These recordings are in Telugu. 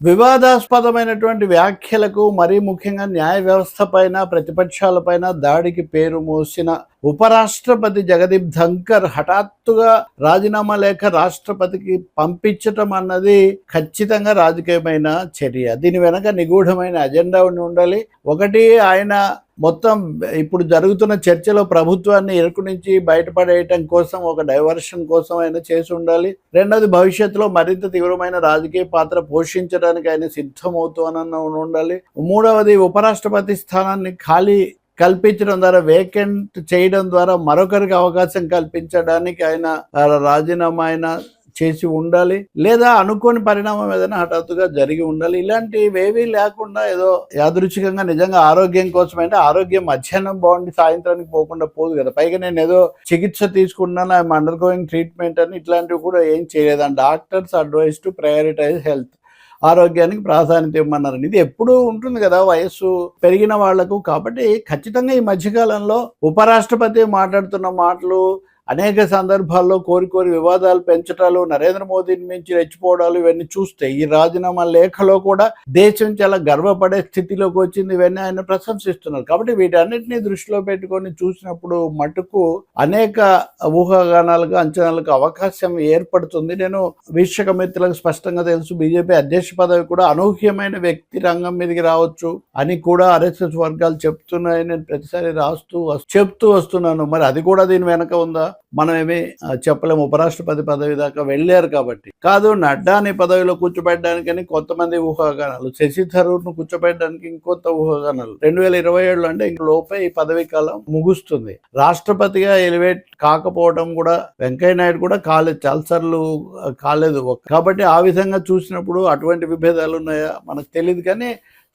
వివాదాస్పదమైనటువంటి వ్యాఖ్యలకు మరీ ముఖ్యంగా న్యాయ వ్యవస్థ పైన ప్రతిపక్షాలపైన దాడికి పేరు మోసిన ఉపరాష్ట్రపతి జగదీప్ ధంకర్ హఠాత్తుగా రాజీనామా లేఖ రాష్ట్రపతికి పంపించటం అన్నది ఖచ్చితంగా రాజకీయమైన చర్య. దీని వెనక నిగూఢమైన అజెండా ఉండి ఉండాలి. ఒకటి ఆయన మొత్తం ఇప్పుడు జరుగుతున్న చర్చలో ప్రభుత్వాన్ని ఇరుకు నుంచి బయటపడేయటం కోసం ఒక డైవర్షన్ కోసం ఆయన చేసి ఉండాలి. రెండోది భవిష్యత్తులో మరింత తీవ్రమైన రాజకీయ పాత్ర పోషించడానికి ఆయన సిద్ధమవుతానన్న ఉండాలి. మూడవది ఉపరాష్ట్రపతి స్థానాన్ని ఖాళీ కల్పించడం ద్వారా వేకెంట్ చేయడం ద్వారా మరొకరికి అవకాశం కల్పించడానికి ఆయన రాజీనామా అయినా చేసి ఉండాలి లేదా అనుకోని పరిణామం ఏదైనా హఠాత్తుగా జరిగి ఉండాలి. ఇలాంటివేవీ లేకుండా ఏదో యాదృచ్ఛికంగా నిజంగా ఆరోగ్యం కోసం అంటే ఆరోగ్యం మధ్యాహ్నం బాగుండి సాయంత్రానికి పోకుండా పోదు కదా. పైగా నేను ఏదో చికిత్స తీసుకున్నాను ఐఎమ్ అండర్ గోయింగ్ ట్రీట్మెంట్ అని ఇట్లాంటివి కూడా ఏం చేయలేదండి doctors advice to prioritise health ఆరోగ్యానికి ప్రాధాన్యత ఇవ్వమన్నారు. ఇది ఎప్పుడూ ఉంటుంది కదా వయస్సు పెరిగిన వాళ్ళకు. కాబట్టి ఖచ్చితంగా ఈ మధ్యకాలంలో ఉపరాష్ట్రపతి మాట్లాడుతున్న మాటలు అనేక సందర్భాల్లో కోరి కోరి వివాదాలు పెంచటాలు నరేంద్ర మోదీని మించి రెచ్చిపోవడాలు ఇవన్నీ చూస్తే ఈ రాజీనామా లేఖలో కూడా దేశం చాలా గర్వపడే స్థితిలోకి వచ్చింది ఇవన్నీ ఆయన ప్రశంసిస్తున్నారు. కాబట్టి వీటన్నిటిని దృష్టిలో పెట్టుకొని చూసినప్పుడు మటుకు అనేక ఊహాగానాలకు అంచనాలకు అవకాశం ఏర్పడుతుంది. నేను వీక్షక మిత్రులకు స్పష్టంగా తెలుసు బీజేపీ అధ్యక్ష పదవి కూడా అనూహ్యమైన వ్యక్తి రంగం మీదకి రావచ్చు అని కూడా ఆర్ఎస్ఎస్ వర్గాలు చెప్తున్నాయి. నేను ప్రతిసారి రాస్తూ చెప్తూ వస్తున్నాను. మరి అది కూడా దీని వెనక ఉందా? మనం చెప్పలేము. ఉపరాష్ట్రపతి పదవి దాకా వెళ్ళారు కాబట్టి. కాదు నడ్డాని పదవిలో కూర్చోబెట్టడానికని కొంతమంది ఊహాగానాలు. శశి థరూర్ను కూర్చోబెట్టడానికి ఇంకొంత ఊహాగానాలు. రెండు వేల ఇరవై ఏడులో అంటే ఇంక లోపే ఈ పదవి కాలం ముగుస్తుంది. రాష్ట్రపతిగా ఎలివేట్ కాకపోవడం కూడా వెంకయ్య నాయుడు కూడా కాలేదు. చాలాసార్లు కాలేదు. కాబట్టి ఆ విధంగా చూసినప్పుడు అటువంటి విభేదాలు ఉన్నాయా? మనకు తెలియదు కానీ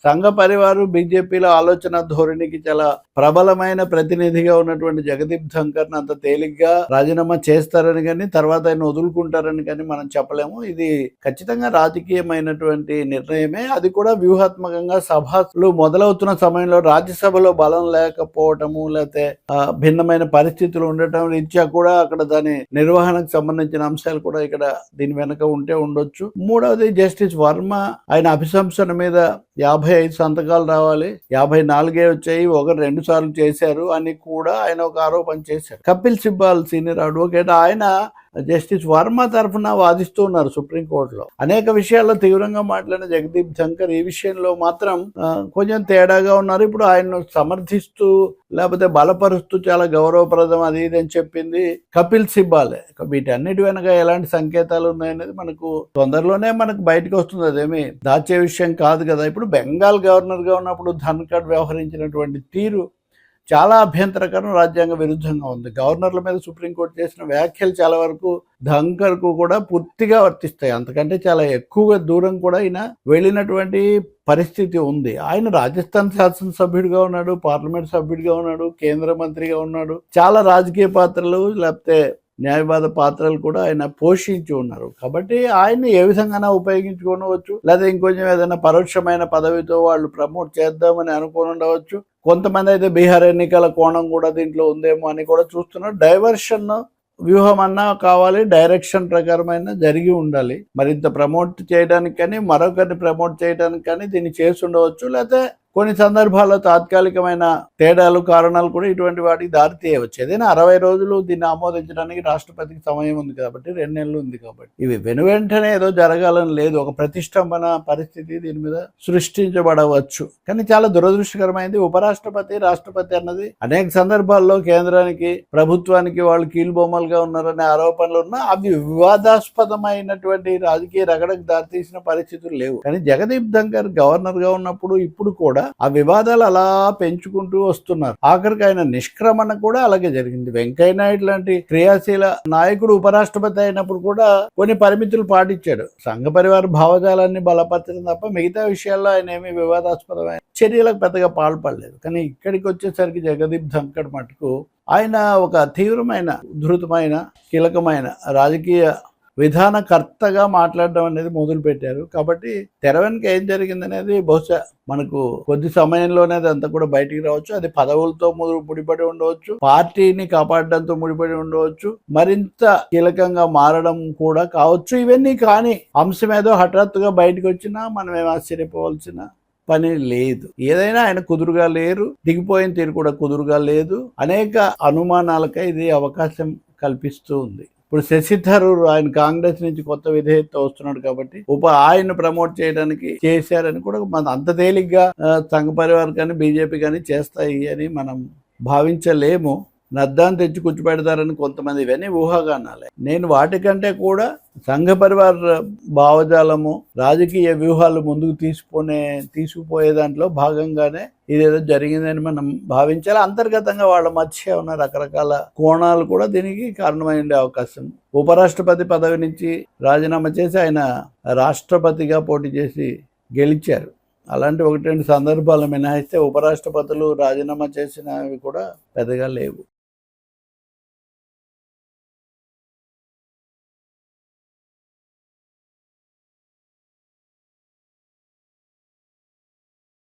సంఘ పరివారం బీజేపీలో ఆలోచన ధోరణికి చాలా ప్రబలమైన ప్రతినిధిగా ఉన్నటువంటి జగదీప్ ధంకర్ని అంత తేలిగ్గా రాజీనామా చేస్తారని కానీ తర్వాత ఆయన వదులుకుంటారని కానీ మనం చెప్పలేము. ఇది ఖచ్చితంగా రాజకీయమైనటువంటి నిర్ణయమే. అది కూడా వ్యూహాత్మకంగా సభలు మొదలవుతున్న సమయంలో రాజ్యసభలో బలం లేకపోవటము లేకపోతే భిన్నమైన పరిస్థితులు ఉండటం రీత్యా కూడా అక్కడ దాని నిర్వహణకు సంబంధించిన అంశాలు కూడా ఇక్కడ దీని వెనక ఉంటే ఉండొచ్చు. మూడవది జస్టిస్ వర్మ ఆయన అభిశంసన మీద యాభై ఐదు సంతకాలు రావాలి యాభై నాలుగే వచ్చాయి ఒకరు రెండు సార్లు చేశారు అని కూడా ఆయన ఒక ఆరోపణ చేశారు. కపిల్ సిబ్బాల్ సీనియర్ అడ్వకేట్ ఆయన జస్టిస్ వర్మ తరఫున వాదిస్తూ ఉన్నారు సుప్రీంకోర్టులో. అనేక విషయాల్లో తీవ్రంగా మాట్లాడిన జగదీప్ ధంకర్ ఈ విషయంలో మాత్రం కొంచెం తేడాగా ఉన్నారు. ఇప్పుడు ఆయన్ను సమర్థిస్తూ లేకపోతే బలపరుస్తూ చాలా గౌరవప్రదం అది ఇది అని చెప్పింది కపిల్ సిబ్బాలే. వీటన్నిటి వెనక ఎలాంటి సంకేతాలు ఉన్నాయనేది మనకు తొందరలోనే మనకు బయటకు వస్తుంది. అదేమి దాచే విషయం కాదు కదా. ఇప్పుడు బెంగాల్ గవర్నర్గా ఉన్నప్పుడు ధన్కడ్ వ్యవహరించినటువంటి తీరు చాలా అభ్యంతరకరం రాజ్యాంగ విరుద్ధంగా ఉంది. గవర్నర్ల మీద సుప్రీంకోర్టు చేసిన వ్యాఖ్యలు చాలా వరకు ధంకర్కు కూడా పూర్తిగా వర్తిస్తాయి. అంతకంటే చాలా ఎక్కువగా దూరం కూడా ఆయన వెళ్ళినటువంటి పరిస్థితి ఉంది. ఆయన రాజస్థాన్ శాసనసభ్యుడిగా ఉన్నాడు పార్లమెంట్ సభ్యుడిగా ఉన్నాడు కేంద్ర మంత్రిగా ఉన్నాడు. చాలా రాజకీయ పాత్రలు లేకపోతే న్యాయవాద పాత్రలు కూడా ఆయన పోషించి ఉన్నారు. కాబట్టి ఆయన్ని ఏ విధంగా ఉపయోగించుకోవచ్చు లేదా ఇంకొంచెం ఏదైనా పరోక్షమైన పదవితో వాళ్ళు ప్రమోట్ చేద్దామని అనుకుని ఉండవచ్చు? కొంతమంది అయితే బీహార్ ఎన్నికల కోణం కూడా దీంట్లో ఉందేమో అని కూడా చూస్తున్నారు. డైవర్షన్ వ్యూహం అన్నా కావాలి డైరెక్షన్ ప్రకారమైన జరిగి ఉండాలి. మరింత ప్రమోట్ చేయడానికి కానీ మరొకరిని ప్రమోట్ చేయడానికి కానీ దీన్ని చేసి ఉండవచ్చు. లేకపోతే కొన్ని సందర్భాల్లో తాత్కాలికమైన తేడాలు కారణాలు కూడా ఇటువంటి వాటికి దారి తీయవచ్చు. ఏదైనా అరవై రోజులు దీన్ని ఆమోదించడానికి రాష్ట్రపతికి సమయం ఉంది కాబట్టి రెండు నెలలు ఉంది కాబట్టి. ఇవి వెను వెంటనే ఏదో జరగాలని లేదు. ఒక ప్రతిష్టంభన పరిస్థితి దీని మీద సృష్టించబడవచ్చు. కానీ చాలా దురదృష్టకరమైంది ఉపరాష్ట్రపతి రాష్ట్రపతి అన్నది అనేక సందర్భాల్లో కేంద్రానికి ప్రభుత్వానికి వాళ్ళు కీలుబొమ్మలుగా ఉన్నారనే ఆరోపణలు ఉన్నా అవి వివాదాస్పదమైనటువంటి రాజకీయ రగడకు దారితీసిన పరిస్థితులు లేవు. కానీ జగదీప్ ధంకర్ గవర్నర్గా ఉన్నప్పుడు ఇప్పుడు కూడా ఆ వివాదాలు అలా పెంచుకుంటూ వస్తున్నారు. ఆఖరికి ఆయన నిష్క్రమణ కూడా అలాగే జరిగింది. వెంకయ్య నాయుడు లాంటి క్రియాశీల నాయకుడు ఉపరాష్ట్రపతి అయినప్పుడు కూడా కొన్ని పరిమితులు పాటించాడు. సంఘ పరివార భావజాలాన్ని బలపరచడం తప్ప మిగతా విషయాల్లో ఆయన ఏమీ వివాదాస్పదమైన చర్యలకు పెద్దగా పాల్పడలేదు. కానీ ఇక్కడికి వచ్చేసరికి జగదీప్ ధంకడ్ మటుకు ఆయన ఒక తీవ్రమైన ఉధృతమైన కీలకమైన రాజకీయ విధానకర్తగా మాట్లాడడం అనేది మొదలు పెట్టారు కాబట్టి తెర వెనుక ఏం జరిగిందనేది బహుశా మనకు కొద్ది సమయంలోనే అదంతా కూడా బయటికి రావచ్చు. అది పదవులతో ముడిపడి ఉండవచ్చు. పార్టీని కాపాడడంతో ముడిపడి ఉండవచ్చు. మరింత కీలకంగా మారడం కూడా కావచ్చు. ఇవన్నీ కానీ అంశం ఏదో హఠాత్తుగా బయటకు వచ్చినా మనం ఏం ఆశ్చర్యపోవాల్సిన పని లేదు. ఏదైనా ఆయన కుదురుగా లేరు. దిగిపోయిన తీరు కూడా కుదురుగా లేదు. అనేక అనుమానాలకై ఇది అవకాశం కల్పిస్తూ ఉంది. ఇప్పుడు శశి థరూర్ ఆయన కాంగ్రెస్ నుంచి కొత్త విధేయత వస్తున్నాడు కాబట్టి ఉప ఆయన ప్రమోట్ చేయడానికి చేశారని కూడా మన అంత తేలిగ్గా సంఘ పరివార్ కానీ బీజేపీ కానీ చేస్తాయి అని మనం భావించలేము. నద్దాన్ని తెచ్చి కూర్చోబెడతారని కొంతమంది ఇవన్నీ ఊహాగానాలే. నేను వాటికంటే కూడా సంఘ పరివార్ భావజాలము రాజకీయ వ్యూహాలు ముందుకు తీసుకునే తీసుకుపోయే దాంట్లో భాగంగానే ఇదేదో జరిగిందని మనం భావించాలి. అంతర్గతంగా వాళ్ళ మధ్య ఉన్న రకరకాల కోణాలు కూడా దీనికి కారణమై ఉండే అవకాశం. ఉపరాష్ట్రపతి పదవి నుంచి రాజీనామా చేసి ఆయన రాష్ట్రపతిగా పోటీ చేసి గెలిచారు. అలాంటి ఒకటి రెండు సందర్భాలు మినహాయిస్తే ఉపరాష్ట్రపతులు రాజీనామా చేసినవి కూడా పెద్దగా లేవు.